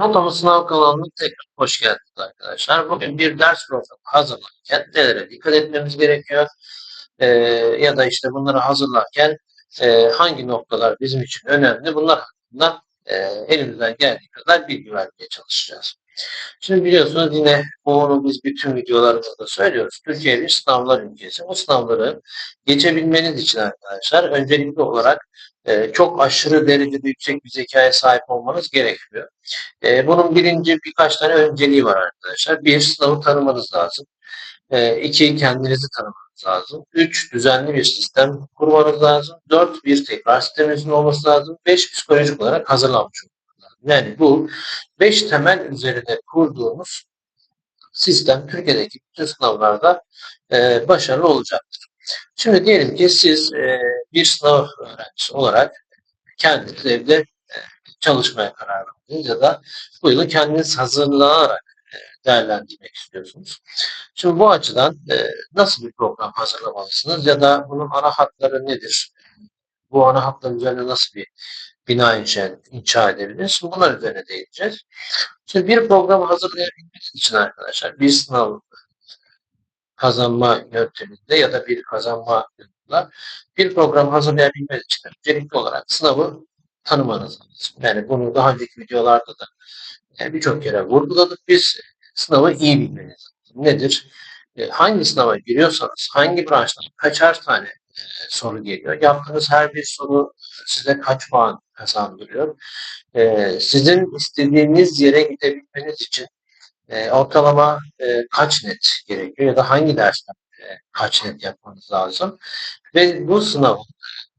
Rotamı sınav kanalına tekrar hoş geldiniz arkadaşlar. Bugün bir ders programı hazırlarken nelere dikkat etmemiz gerekiyor? Ee, ya da işte bunları hazırlarken e, hangi noktalar bizim için önemli? Bunlar hakkında e, elimizden geldiği kadar bilgi vermeye çalışacağız. Şimdi biliyorsunuz yine bunu biz bütün videolarımızda söylüyoruz. Türkiye bir sınavlar ülkesi. Bu sınavları geçebilmeniz için arkadaşlar öncelikli olarak e, çok aşırı derecede yüksek bir zekaya sahip olmanız gerekiyor. E, bunun birinci birkaç tane önceliği var arkadaşlar. Bir, sınavı tanımanız lazım. E, iki, kendinizi tanımanız lazım. Üç, düzenli bir sistem kurmanız lazım. Dört, bir tekrar sisteminizin olması lazım. Beş, psikolojik olarak hazırlanmış olmanız. Yani bu beş temel üzerine kurduğumuz sistem Türkiye'deki bütün sınavlarda e, başarılı olacaktır. Şimdi diyelim ki siz e, bir sınav öğrencisi olarak kendiniz evde e, çalışmaya karar verdiniz ya da bu yılı kendiniz hazırlanarak e, değerlendirmek istiyorsunuz. Şimdi bu açıdan e, nasıl bir program hazırlamalısınız ya da bunun ana hatları nedir? Bu ana hatlar üzerine nasıl bir bina inşa, inşa edebiliriz? Bunlar üzerine değineceğiz. Şimdi bir programı hazırlayabilmek için arkadaşlar bir sınav kazanma yönteminde ya da bir kazanma yolunda bir program hazırlayabilmek için öncelikli olarak sınavı tanımanız lazım. Yani bunu daha önceki videolarda da yani birçok kere vurguladık. Biz sınavı iyi bilmeniz lazım. Nedir? E, hangi sınava giriyorsanız, hangi branştan kaçar tane e, soru geliyor. Yaptığınız her bir soru size kaç puan kazandırıyor. E, sizin istediğiniz yere gidebilmeniz için e, ortalama e, kaç net gerekiyor ya da hangi dersten e, kaç net yapmanız lazım. Ve bu sınavın,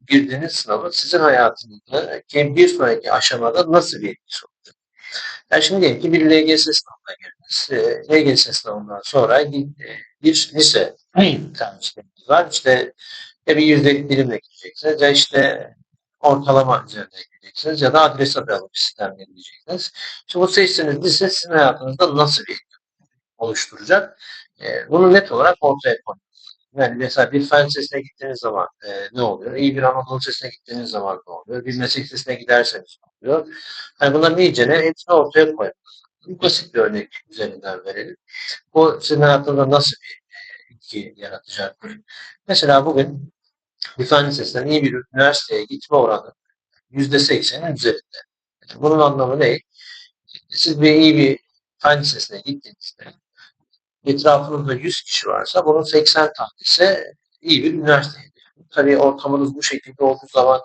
girdiğiniz sınavın sizin hayatınızda ki bir sonraki aşamada nasıl bir etkisi olacak? Yani şimdi diyelim ki bir LGS sınavına girdiniz. E, LGS sınavından sonra e, bir lise tercihleriniz var. İşte ya bir yüzdelik dilimle gideceksiniz ya işte ortalama üzerinde gideceksiniz ya da adres adayalı bir sistemle gideceksiniz. Şimdi bu seçtiğiniz lise sizin hayatınızda nasıl bir oluşturacak? E, bunu net olarak ortaya koyun. Yani mesela bir fen lisesine gittiğiniz zaman e, ne oluyor? İyi bir Anadolu Lisesi'ne gittiğiniz zaman ne oluyor? Bir meslek lisesine giderseniz ne oluyor? Yani bunların iyicene hepsini ortaya koyun. Basit bir örnek üzerinden verelim. Bu sizin hayatınızda nasıl bir etki yaratacaktır? Mesela bugün bir fen lisesinden iyi bir üniversiteye gitme oranı %80'in üzerinde. Bunun anlamı ne? Siz bir iyi bir fen lisesine gittiğinizde etrafınızda 100 kişi varsa bunun 80 tanesi iyi bir üniversite Tabii ortamınız bu şekilde olduğu zaman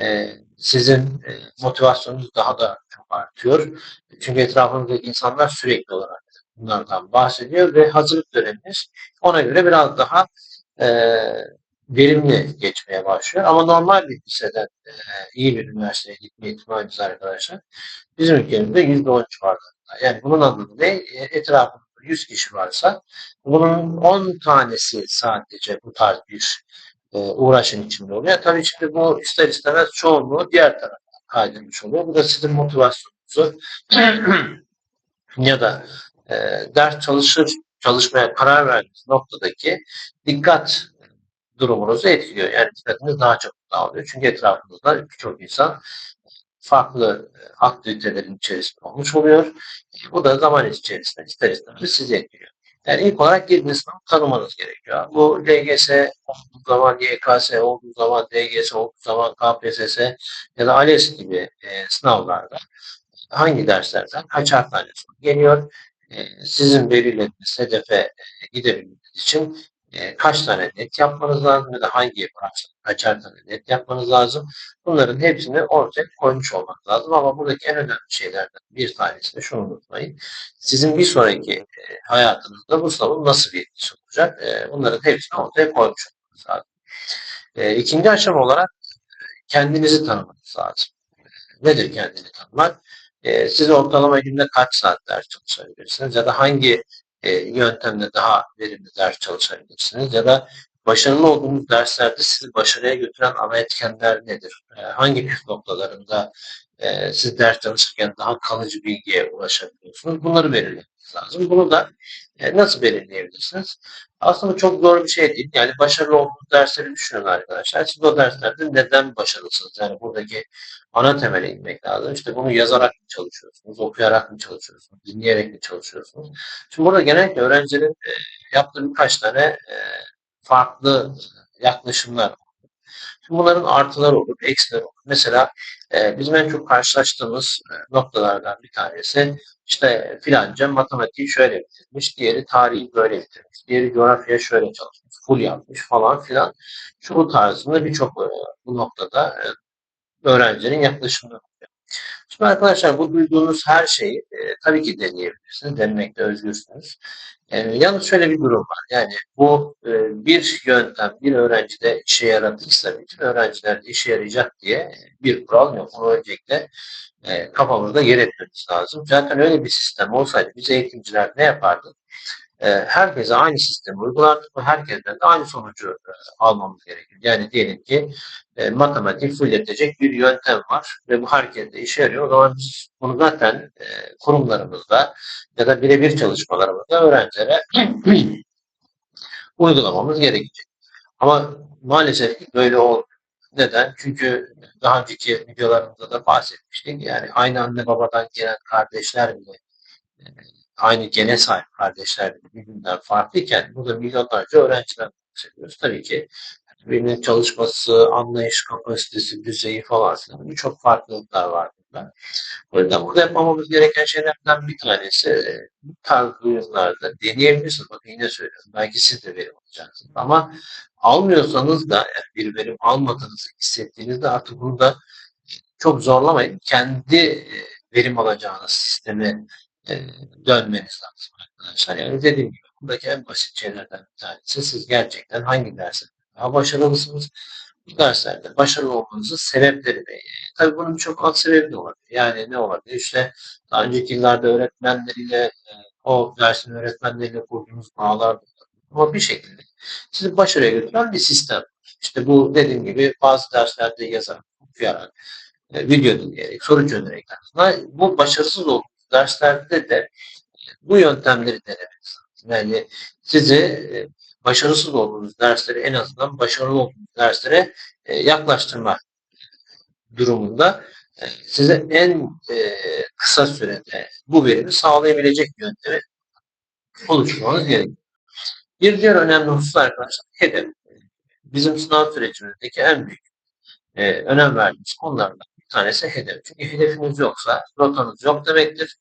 e, sizin e, motivasyonunuz daha da çok artıyor. Çünkü etrafınızdaki insanlar sürekli olarak bunlardan bahsediyor ve hazırlık döneminiz ona göre biraz daha e, verimli geçmeye başlıyor. Ama normal bir liseden e, iyi bir üniversiteye gitme ihtimaliniz arkadaşlar bizim ülkemizde %10 civarlarında. Yani bunun anlamı ne? E, etrafında 100 kişi varsa bunun 10 tanesi sadece bu tarz bir e, uğraşın içinde oluyor. Tabii şimdi bu ister istemez çoğunluğu diğer tarafa kaydırmış oluyor. Bu da sizin motivasyonunuzu ya da e, ders çalışır çalışmaya karar verdiğiniz noktadaki dikkat durumunuzu etkiliyor. Yani dikkatiniz daha çok dağılıyor. Çünkü etrafınızda birçok insan farklı e, aktivitelerin içerisinde olmuş oluyor. Bu da zaman içerisinde ister istemez sizi etkiliyor. Yani ilk olarak girdiğiniz sınavı tanımanız gerekiyor. Bu LGS olduğu zaman, YKS olduğu zaman, DGS olduğu zaman, KPSS ya da ALES gibi e, sınavlarda hangi derslerden tane soru geliyor. E, sizin belirlediğiniz hedefe e, gidebilmeniz için e, kaç tane net yapmanız lazım ya da hangi branşta kaçar tane net yapmanız lazım. Bunların hepsini ortaya koymuş olmak lazım ama buradaki en önemli şeylerden bir tanesi de şunu unutmayın. Sizin bir sonraki e, hayatınızda bu sınavın nasıl bir etkisi olacak? E, bunların hepsini ortaya koymuş olmanız lazım. E, ikinci aşama olarak kendinizi tanımanız lazım. Nedir kendini tanımak? E, siz ortalama günde kaç saat ders çalışabilirsiniz ya da hangi e, yöntemle daha verimli ders çalışabilirsiniz ya da başarılı olduğunuz derslerde sizi başarıya götüren ana etkenler nedir? E, hangi püf noktalarında e, siz ders çalışırken daha kalıcı bilgiye ulaşabiliyorsunuz? Bunları belirleyin. Lazım. Bunu da e, nasıl belirleyebilirsiniz? Aslında çok zor bir şey değil. Yani başarılı olduğunuz dersleri düşünün arkadaşlar. Siz o derslerde neden başarılısınız? Yani buradaki ana temele inmek lazım. İşte bunu yazarak mı çalışıyorsunuz, okuyarak mı çalışıyorsunuz, dinleyerek mi çalışıyorsunuz? Şimdi burada genellikle öğrencilerin e, yaptığı birkaç tane e, farklı yaklaşımlar Şimdi bunların artıları olur, eksileri olur. Mesela e, bizim en çok karşılaştığımız e, noktalardan bir tanesi işte filanca matematiği şöyle bitirmiş, diğeri tarihi böyle bitirmiş, diğeri coğrafya şöyle çalışmış, full yapmış falan filan. Şu tarzında birçok e, bu noktada e, öğrencinin yaklaşımı. Şimdi arkadaşlar bu duyduğunuz her şeyi e, tabii ki deneyebilirsiniz. Denemekte özgürsünüz. E, yalnız şöyle bir durum var. Yani bu e, bir yöntem bir öğrencide işe yaradıysa bütün öğrencilerde işe yarayacak diye bir kural yok. Onu öncelikle e, kafamızda yer etmemiz lazım. Zaten öyle bir sistem olsaydı biz eğitimciler ne yapardık? E, herkese aynı sistemi uygulardık ve herkesten de aynı sonucu e, almamız gerekir. Yani diyelim ki e, matematik fulletecek bir yöntem var ve bu herkeste işe yarıyor. O zaman biz bunu zaten e, kurumlarımızda ya da birebir çalışmalarımızda öğrencilere uygulamamız gerekecek. Ama maalesef böyle olmuyor. Neden? Çünkü daha önceki videolarımızda da bahsetmiştik. Yani aynı anne babadan gelen kardeşler bile aynı gene sahip kardeşler birbirinden farklıyken burada milyonlarca öğrenciden bahsediyoruz. Tabii ki birinin çalışması, anlayış kapasitesi, düzeyi falan birçok farklılıklar var burada. O yüzden burada yapmamamız gereken şeylerden bir tanesi e, bu tarz oyunlarda deneyebilirsiniz. Bakın yine söylüyorum. Belki siz de verim alacaksınız. Ama almıyorsanız da yani bir verim almadığınızı hissettiğinizde artık burada çok zorlamayın. Kendi e, verim alacağınız sisteme e, dönmeniz lazım arkadaşlar. Yani dediğim gibi buradaki en basit şeylerden bir tanesi siz gerçekten hangi derse daha başarılısınız? Bu derslerde başarılı olmanızın sebepleri ne? Tabii bunun çok alt sebebi de olabilir. Yani ne olabilir? İşte daha önceki yıllarda öğretmenleriyle o dersin öğretmenleriyle kurduğunuz bağlar ama bir şekilde sizi başarıya götüren bir sistem. İşte bu dediğim gibi bazı derslerde yazarak, okuyarak, video dinleyerek, soru çözerek aslında bu başarısız olduğunuz derslerde de bu yöntemleri denemeniz lazım. Yani sizi e, başarısız olduğunuz dersleri en azından başarılı olduğunuz derslere e, yaklaştırma durumunda e, size en kısa sürede bu verimi sağlayabilecek yöntemi oluşturmanız gerekiyor. Bir diğer önemli husus arkadaşlar hedef. Bizim sınav sürecimizdeki en büyük e, önem verdiğimiz konulardan tanesi hedef. Çünkü hedefiniz yoksa rotanız yok demektir.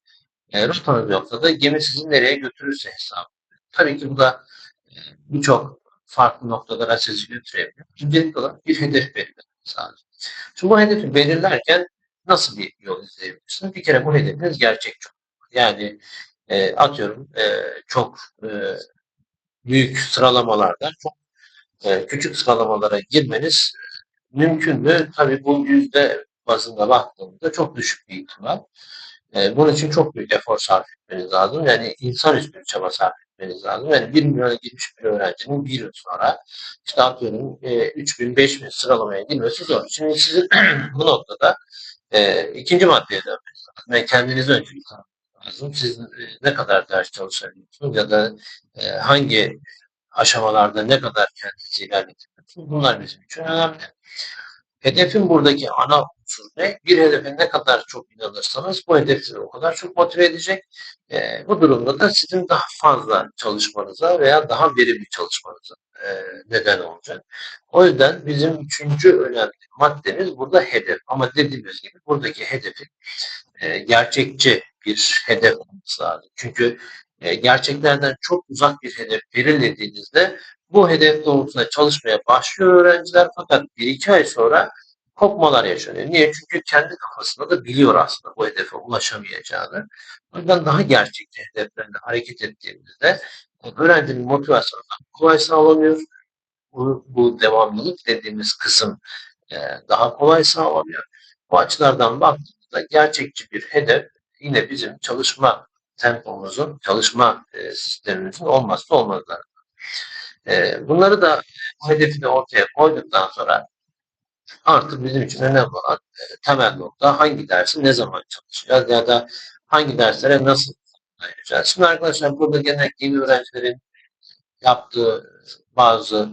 E, rotanız yoksa da gemi sizi nereye götürürse hesabı. Tabii ki bu da e, birçok farklı noktalara sizi götürebilir. Öncelikli olarak bir hedef belirlemeniz lazım. Şimdi bu hedefi belirlerken nasıl bir yol izleyebilirsiniz? Bir kere bu hedefiniz gerçekçi. Yani e, atıyorum e, çok e, büyük sıralamalardan çok e, küçük sıralamalara girmeniz mümkün mü? Tabii bu yüzde bazında baktığımızda çok düşük bir ihtimal. E, bunun için çok büyük efor sarf etmeniz lazım. Yani insanüstü bir çaba sarf etmeniz lazım. Yani 1 milyona girmiş bir öğrencinin bir yıl sonra işte atıyorum e, 3 bin, 5 bin sıralamaya girmesi zor. Şimdi sizin bu noktada e, ikinci maddeye dönmeniz lazım. Yani kendinizi öncelik lazım. Siz e, ne kadar ders çalışabiliyorsunuz ya da e, hangi aşamalarda ne kadar kendinizi ilerletebiliyorsunuz. Bunlar bizim için önemli. Hedefin buradaki ana ne? Bir hedefe ne kadar çok inanırsanız bu hedef sizi o kadar çok motive edecek. E, bu durumda da sizin daha fazla çalışmanıza veya daha verimli çalışmanıza e, neden olacak. O yüzden bizim üçüncü önemli maddemiz burada hedef. Ama dediğimiz gibi buradaki hedefin e, gerçekçi bir hedef olması lazım. Çünkü e, gerçeklerden çok uzak bir hedef belirlediğinizde bu hedef doğrultusunda çalışmaya başlıyor öğrenciler fakat bir iki ay sonra kopmalar yaşanıyor. Niye? Çünkü kendi kafasında da biliyor aslında bu hedefe ulaşamayacağını. O yüzden daha gerçekçi hedeflerle hareket ettiğimizde öğrencinin motivasyonu kolay sağlanıyor. Bu, bu devamlılık dediğimiz kısım e, daha kolay sağlanıyor. Bu açılardan baktığımızda gerçekçi bir hedef yine bizim çalışma tempomuzun, çalışma e, sistemimizin olmazsa olmazları. E, bunları da bu hedefi de ortaya koyduktan sonra artık bizim için önemli olan e, temel nokta hangi dersi ne zaman çalışacağız ya da hangi derslere nasıl ayıracağız. Şimdi arkadaşlar burada genellikle iyi öğrencilerin yaptığı bazı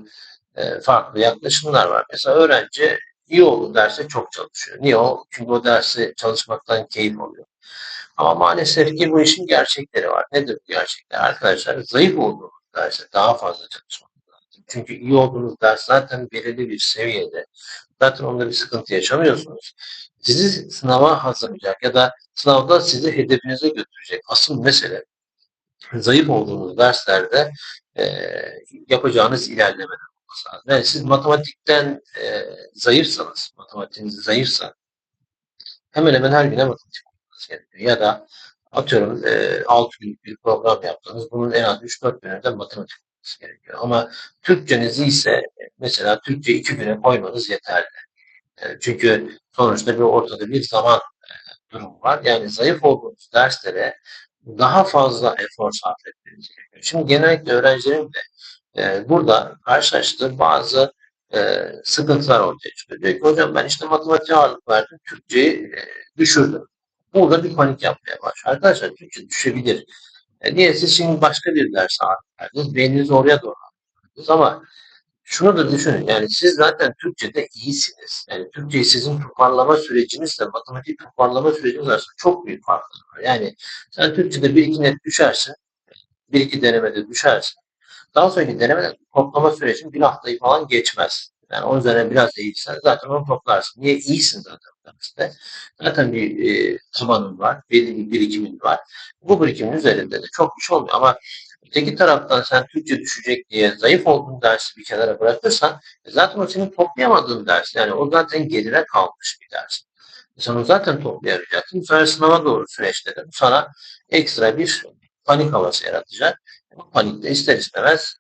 e, farklı yaklaşımlar var. Mesela öğrenci iyi olduğu derse çok çalışıyor. Niye o? Çünkü o dersi çalışmaktan keyif alıyor. Ama maalesef ki bu işin gerçekleri var. Nedir bu gerçekler? Arkadaşlar zayıf olduğunuz derse daha fazla çalışmak. Çünkü iyi olduğunuz ders zaten belirli bir seviyede. Zaten onda bir sıkıntı yaşamıyorsunuz. Sizi sınava hazırlayacak ya da sınavda sizi hedefinize götürecek asıl mesele zayıf olduğunuz derslerde e, yapacağınız ilerlemeler olması lazım. Yani siz matematikten e, zayıfsanız, matematiğiniz zayıfsa hemen hemen her güne matematik olmanız gerekiyor. Ya da atıyorum e, 6 günlük bir program yaptınız. Bunun en az 3-4 gününde matematik olması gerekiyor. Ama Türkçenizi ise mesela Türkçe 2 güne koymanız yeterli. E, çünkü sonuçta bir ortada bir zaman e, durumu var. Yani zayıf olduğunuz derslere daha fazla efor sarf etmeniz gerekiyor. Şimdi genellikle öğrencilerim de e, burada karşılaştığı bazı sıkıntılar ortaya çıkıyor. Diyor ki hocam ben işte matematiğe ağırlık verdim, Türkçeyi düşürdüm. Burada bir panik yapmaya başlıyor. Arkadaşlar Türkçe düşebilir. E, niye? Siz şimdi başka bir ders verdiniz. Beyninizi oraya doğru aldınız. Ama şunu da düşünün. Yani siz zaten Türkçe'de iyisiniz. Yani Türkçeyi sizin toparlama sürecinizle matematik toparlama süreciniz arasında çok büyük farklar var. Yani sen Türkçe'de bir iki net düşersin. Bir iki denemede düşersin. Daha sonraki denemede toplama sürecin bir haftayı falan geçmez. Yani onun üzerine biraz eğilsen zaten onu toplarsın. Niye? İyisin zaten derste. Zaten bir e, tabanın var, belli bir birikimin var. Bu birikimin üzerinde de çok bir şey olmuyor. Ama öteki taraftan sen Türkçe düşecek diye zayıf olduğun dersi bir kenara bırakırsan e, zaten o senin toplayamadığın ders. Yani o zaten geride kalmış bir ders. Sen onu zaten toplayamayacaksın. Sonra sınava doğru süreçte de sana ekstra bir panik havası yaratacak. Bu panik de ister istemez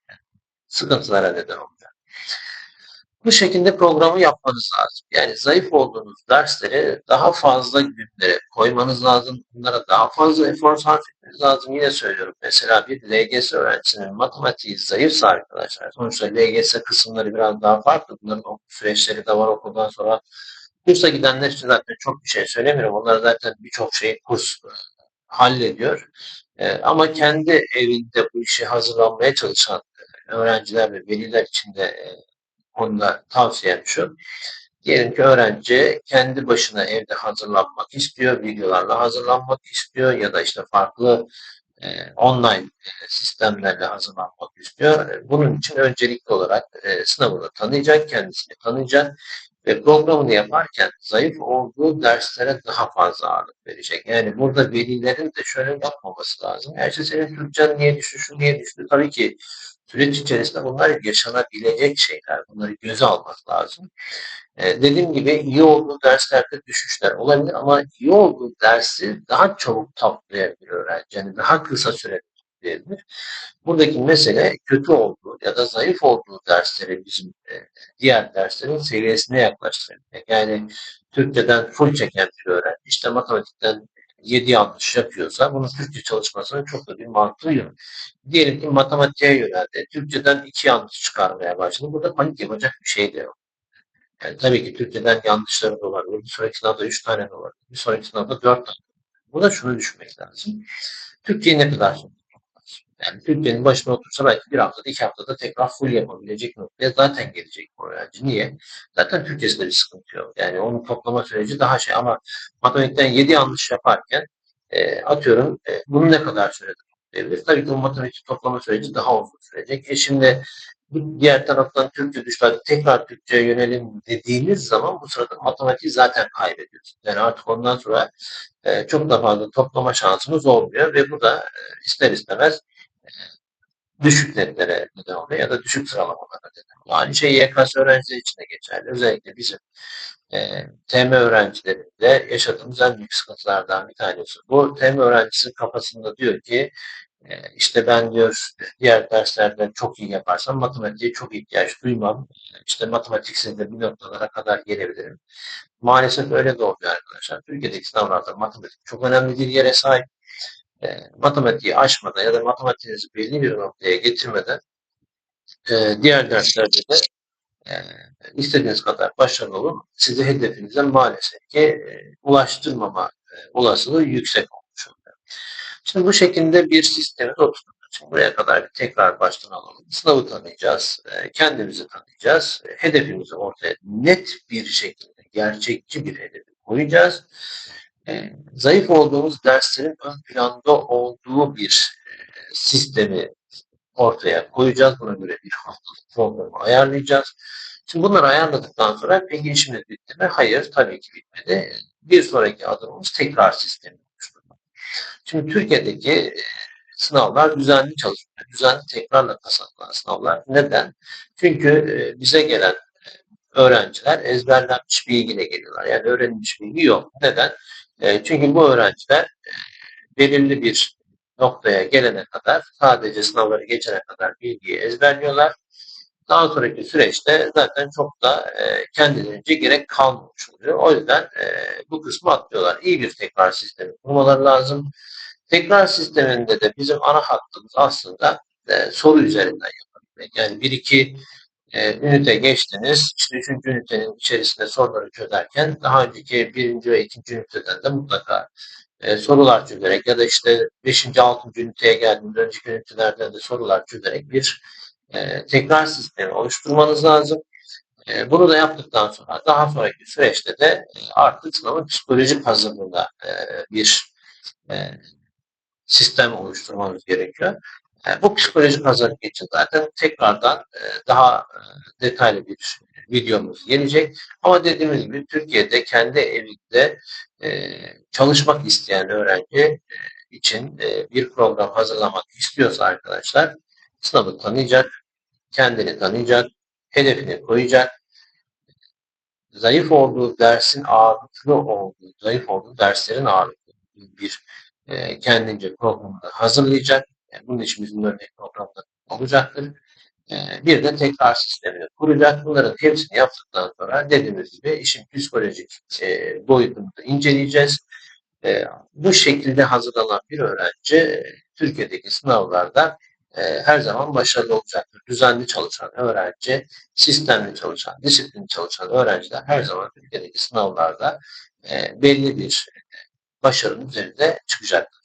sıkıntılara neden olacak. Bu şekilde programı yapmanız lazım. Yani zayıf olduğunuz dersleri daha fazla günlere koymanız lazım. Bunlara daha fazla efor sarf etmeniz lazım. Yine söylüyorum. Mesela bir LGS öğrencisinin matematiği zayıfsa arkadaşlar. Sonuçta LGS kısımları biraz daha farklı. Bunların okul süreçleri de var okuldan sonra. Kursa gidenler için zaten çok bir şey söylemiyorum. Onlar zaten birçok şey kurs hallediyor. E, ama kendi evinde bu işi hazırlanmaya çalışan öğrenciler ve veliler için de e, konuda tavsiyem şu. Diyelim ki öğrenci kendi başına evde hazırlanmak istiyor, videolarla hazırlanmak istiyor ya da işte farklı e, online e, sistemlerle hazırlanmak istiyor. E, bunun için öncelikli olarak e, sınavını tanıyacak, kendisini tanıyacak ve programını yaparken zayıf olduğu derslere daha fazla ağırlık verecek. Yani burada velilerin de şöyle yapmaması lazım. Ya işte senin Türkçen niye düştü, şu niye düştü? Tabii ki süreç içerisinde bunlar yaşanabilecek şeyler. Bunları göze almak lazım. Ee, dediğim gibi iyi olduğu derslerde düşüşler olabilir ama iyi olduğu dersi daha çabuk toplayabilir öğrenci. Yani daha kısa sürede toplayabilir. Buradaki mesele kötü olduğu ya da zayıf olduğu dersleri bizim e, diğer derslerin seviyesine yaklaştırmak. Yani Türkçeden full çeken bir öğrenci işte matematikten 7 yanlış yapıyorsa bunun Türkçe çalışmasının çok da bir mantığı yok. Diyelim ki matematiğe yöneldi. Türkçeden 2 yanlış çıkarmaya başladı. Burada panik yapacak bir şey de yok. Yani tabii ki Türkçeden yanlışları da olabilir. Bir sonraki sınavda 3 tane de olabilir. Bir sonraki sınavda 4 tane. Burada şunu düşünmek lazım. Türkçeyi ne kadar yani Türkiye'nin başına otursa belki bir haftada, iki haftada tekrar full yapabilecek noktaya zaten gelecek bu öğrenci. Niye? Zaten Türkçesinde bir sıkıntı yok. Yani onun toplama süreci daha şey ama matematikten 7 yanlış yaparken e, atıyorum e, bunu ne kadar sürede toplayabilir? Tabii ki bu matematik toplama süreci daha uzun sürecek. E şimdi diğer taraftan Türkçe düşler tekrar Türkçe'ye yönelim dediğiniz zaman bu sırada matematiği zaten kaybediyorsunuz. Yani artık ondan sonra e, çok da fazla toplama şansınız olmuyor ve bu da e, ister istemez düşük netlere neden oluyor ya da düşük sıralamalara neden oluyor. Aynı şey YKS öğrencileri için de geçerli. Özellikle bizim e, TM öğrencilerinde yaşadığımız en büyük sıkıntılardan bir tanesi. Bu TM öğrencisinin kafasında diyor ki e, işte ben diyor diğer derslerde çok iyi yaparsam matematiğe çok ihtiyaç duymam. İşte matematiksiz de bir noktalara kadar gelebilirim. Maalesef öyle de oluyor arkadaşlar. Türkiye'deki sınavlarda matematik çok önemli bir yere sahip e, matematiği aşmadan ya da matematiğinizi belli bir noktaya getirmeden e, diğer derslerde de e, istediğiniz kadar başarılı olun. Sizi hedefinize maalesef ki e, ulaştırmama e, olasılığı yüksek olmuş oluyor. Şimdi bu şekilde bir sistemi oturttuk. Şimdi buraya kadar bir tekrar baştan alalım. Sınavı tanıyacağız, e, kendimizi tanıyacağız, e, hedefimizi ortaya net bir şekilde, gerçekçi bir hedefi koyacağız. E, zayıf olduğumuz derslerin ön planda olduğu bir sistemi ortaya koyacağız. Buna göre bir haftalık programı ayarlayacağız. Şimdi bunları ayarladıktan sonra peki işimiz bitti mi? Hayır, tabii ki bitmedi. Bir sonraki adımımız tekrar sistemi oluşturmak. Şimdi Türkiye'deki sınavlar düzenli çalışmıyor. Düzenli tekrarla kazanılan sınavlar. Neden? Çünkü bize gelen öğrenciler ezberlenmiş bilgiyle geliyorlar. Yani öğrenilmiş bilgi yok. Neden? Çünkü bu öğrenciler belirli bir noktaya gelene kadar sadece sınavları geçene kadar bilgiyi ezberliyorlar. Daha sonraki süreçte zaten çok da e, kendilerince gerek kalmamış oluyor. O yüzden e, bu kısmı atlıyorlar. İyi bir tekrar sistemi kurmaları lazım. Tekrar sisteminde de bizim ana hattımız aslında e, soru üzerinden yapabilmek. Yani bir iki e, ünite geçtiniz. İşte üçüncü ünitenin içerisinde soruları çözerken daha önceki birinci ve ikinci üniteden de mutlaka e, sorular çözerek ya da işte 5. 6. üniteye geldiğinde önceki ünitelerden de sorular çözerek bir e, tekrar sistemi oluşturmanız lazım. E, bunu da yaptıktan sonra daha sonraki süreçte de e, artık sınavın psikolojik hazırlığında e, bir e, sistem oluşturmanız gerekiyor. Bu psikolojik hazırlık için zaten tekrardan e, daha e, detaylı bir videomuz gelecek. Ama dediğimiz gibi Türkiye'de kendi evinde e, çalışmak isteyen öğrenci için bir program hazırlamak istiyorsa arkadaşlar sınavı tanıyacak, kendini tanıyacak, hedefini koyacak, zayıf olduğu dersin ağırlıklı olduğu, zayıf olduğu derslerin ağırlıklı bir kendince programını hazırlayacak. Yani bunun için bizim örnek programda olacaktır. E, bir de tekrar sistemini kuracak. Bunların hepsini yaptıktan sonra dediğimiz gibi işin psikolojik e, boyutunu da inceleyeceğiz. E, bu şekilde hazırlanan bir öğrenci e, Türkiye'deki sınavlarda her zaman başarılı olacaktır. Düzenli çalışan öğrenci, sistemli çalışan, disiplinli çalışan öğrenciler her zaman Türkiye'deki sınavlarda belli bir başarının üzerinde çıkacaktır.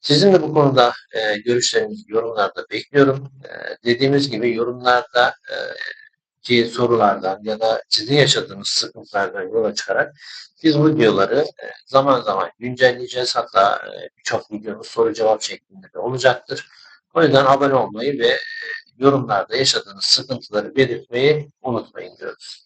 Sizin de bu konuda e, görüşlerinizi yorumlarda bekliyorum. E, dediğimiz gibi yorumlarda e, ki sorulardan ya da sizin yaşadığınız sıkıntılardan yola çıkarak biz bu videoları e, zaman zaman güncelleyeceğiz. Hatta e, birçok videomuz soru cevap şeklinde de olacaktır. O yüzden abone olmayı ve e, yorumlarda yaşadığınız sıkıntıları belirtmeyi unutmayın diyoruz.